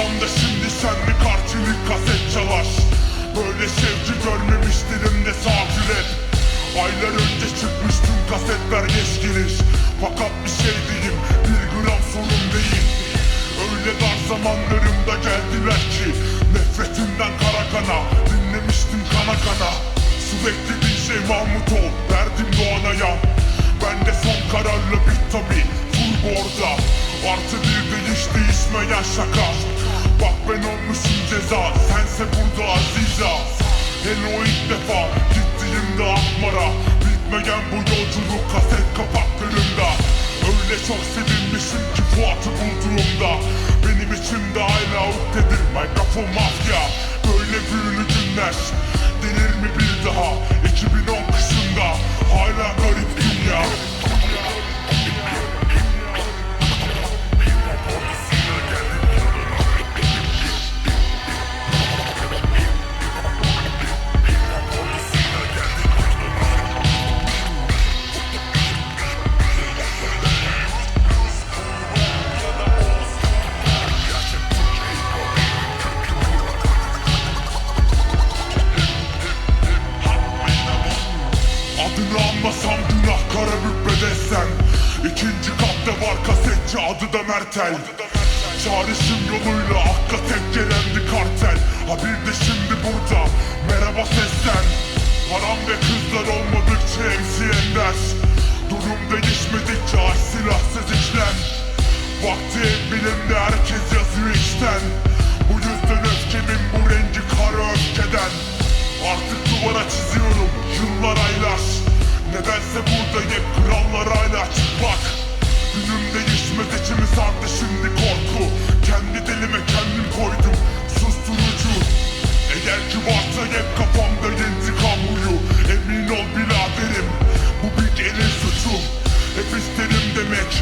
Odamda şimdi senli karşılık kaset çalar. Böyle sevgi görmemiştim de sağcı rap Aylar önce çıkmış tüm kasetler geç gelir Fakat bir şey diyeyim bir gram sorun değil. Öyle dar zamanlarımda geldiler ki Nefretimden kara kana Dinlemiştim kana kana. Su beklediğin şey Mahmut ol Verdim Doğanay'a Ben de son kararla bit tabi Full borda. Artı bir değiş değişmeyen şaka ceza Sense burada aziza. Hele o ilk defa Gittiğimde Akmar'a. Bitmeyen bu yolculuk kaset kapaklarında Öyle çok sevinmişim ki Fuat'ı bulduğumda. Benim içimde hala ukdedir Mikrofon mafya. Böyle büyülü günler Denir mi bir daha Adını anmasam günah kara mübbedesen İkinci katta var kasetçi adı da Mertel. Çağrışım yoluyla akka tek gelendi kartel. Ha bir de şimdi burada merhaba seslen Param ve kızlar olmadıkça MC Ender. Durum değişmedikçe aç silahsız işlem. Vakti bilimde herkes yazıyor içten Bu yüzden öfkemin bu rengi kara öfkeden. Artık duvara çiziyorum Hep krallar hala çıplak. Günüm değişmez içimi sardı şimdi korku. Kendi dilime kendim koydum susturucu. Eğer ki varsa hep kafamda intikam huyu. Emin ol biraderim bu bir elin suçu Hep isterim demek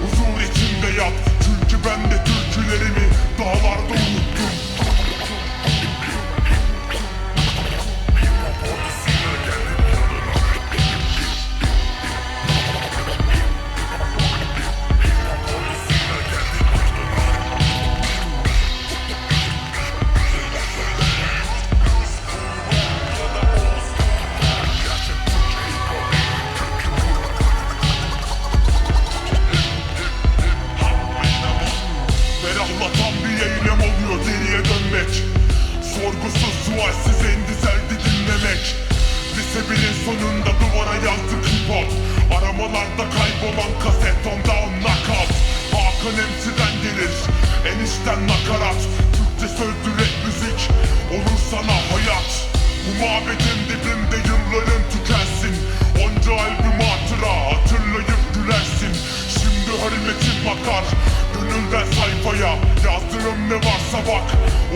huzur içinde yat. Çünkü ben de türkülerimi Birin sonunda duvara yazdık hip Aramalarda kaybolan kaset onda on knockout. Hakan MC'den gelir enişten nakarat. Türkçe sözlü rap müzik olur sana hayat. Bu mabedin dibinde yılların tükensin. Onca albüm hatıra hatırlayıp gülersin. Şimdi hürmetin bakar Gönülden sayfaya. Yazdığım ne varsa bak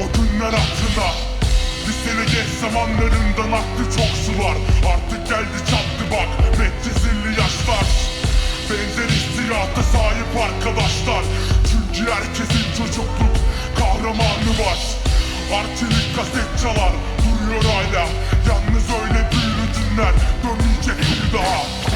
O günler hatırına Liseli geç zamanlarından aktı çok sular Artık geldi çattı bak Metcezilli yaşlar. Benzer istiyata sahip arkadaşlar. Çünkü herkesin çocukluk kahramanı var. Artilik kaset çalar Duruyor hala. Yalnız öyle büyülü günler Dönmeyecek bir daha